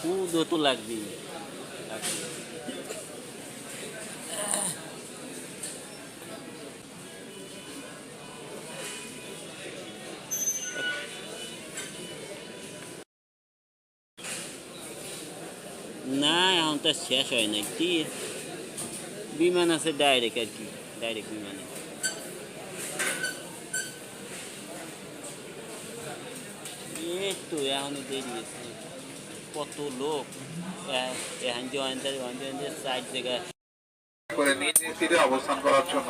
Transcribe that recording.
কুদও তো লাগবেই না, এখন তো শেষ হয় না কি? বিমান আছে ডাইরেক্ট আর কি ডাইরেক্ট বিমানে। তো এখনও দেরি আছে কত লোক? এখান দিয়ে ওখান থেকে সাইড জায়গায়। করে নিজ নিজ সিটে অবস্থান করার জন্য।